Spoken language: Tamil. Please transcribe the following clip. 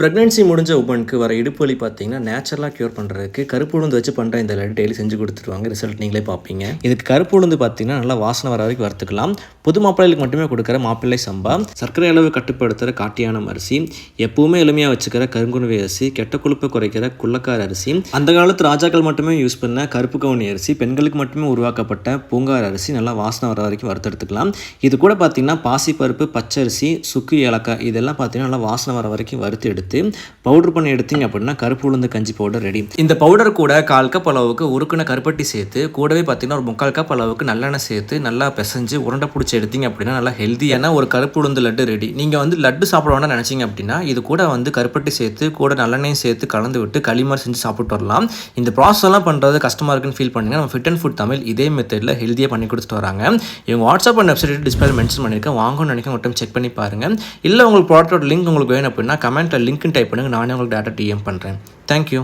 ப்ரெக்னென்சி முடிஞ்ச உமனுக்கு வர இடுப்பு வலி பார்த்தீங்கன்னா நேச்சுரலாக க்யூர் பண்ணுறதுக்கு கருப்பு உளுந்து வச்சு பண்ணுற இந்த லட்டு டெய்லி செஞ்சு கொடுத்துருவாங்க. ரிசல்ட் நீங்களே பார்ப்பீங்க. இதுக்கு கருப்பு உளுந்து பார்த்தீங்கன்னா நல்லா வாசனை வர வரைக்கும் வறுத்துக்கலாம். புது மாப்பிள்ளைகளுக்கு மட்டுமே கொடுக்குற மாப்பிள்ளை சம்பா சர்க்கரை அளவு கட்டுப்படுத்துகிற காட்டியானம் அரிசி எப்பவுமே எளிமையாக வச்சுக்கிற கருங்குருவி அரிசி கெட்ட கொழுப்பை குறைக்கிற குள்ளக்கார அரிசி அந்த காலத்து ராஜாக்கள் மட்டுமே யூஸ் பண்ண கருப்பு கவுனி அரிசி பெண்களுக்கு மட்டுமே உருவாக்கப்பட்ட பூங்கார் அரிசி நல்லா வாசனை வர வரைக்கும் வறுத்தெடுத்துக்கலாம். இது கூட பார்த்தீங்கன்னா பாசிப்பருப்பு பச்சரிசி சுக்கு ஏலக்காய் இதெல்லாம் பார்த்தீங்கன்னா நல்லா வாசனை வர வரைக்கும் வறுத்து எடுத்து பவுடர் பண்ணி எடுத்தீங்க அப்படின்னா கருப்பு உளுந்து கஞ்சி பவுடர் ரெடி இந்த பவுடர் கூட கால் கப் அளவுக்கு உருக்குன கருப்பட்டி சேர்த்து கூடவே பார்த்தீங்கன்னா ஒரு முக்கால் கப் அளவுக்கு நல்லெண்ணெய் சேர்த்து நல்லா பிசைஞ்சு உருண்டை பிடிச்சி எடுத்தீங்க அப்படின்னா நல்லா ஹெல்த்தியான ஒரு கருப்பு உளுந்து லட்டு ரெடி நீங்கள் வந்து லட்டு சாப்பிட வேணாம் நினச்சிங்க அப்படின்னா இது கூட வந்து கருப்பட்டி சேர்த்து கூட நல்லெண்ணெயும் சேர்த்து கலந்து விட்டு களி செஞ்சு சாப்பிட்டு வரலாம். இந்த ப்ராசஸ் எல்லாம் பண்ணுறது கஷ்டமாக இருக்குன்னு ஃபீல் பண்ணிங்கன்னா நம்ம ஃபிட் அண்ட் ஃபுட் தமிழ் இதே மெத்தடில் ஹெல்த்தியாக பண்ணி கொடுத்துட்டு வராங்க. இவங்க WhatsApp and website display mention பண்ணியிருக்கேன். வாங்கணும்னு நினைக்க மட்டும் செக் பண்ணி பாருங்கள் இல்லை உங்களுக்கு ப்ராடக்ட்டோட லிங்க் உங்களுக்கு வேணும் அப்படின்னா கமெண்ட்டில் லிங்க்னு டைப் பண்ணுங்கள் நானே உங்களுக்கு டேட்டா டிஎம் பண்ணுறேன் தேங்க்யூ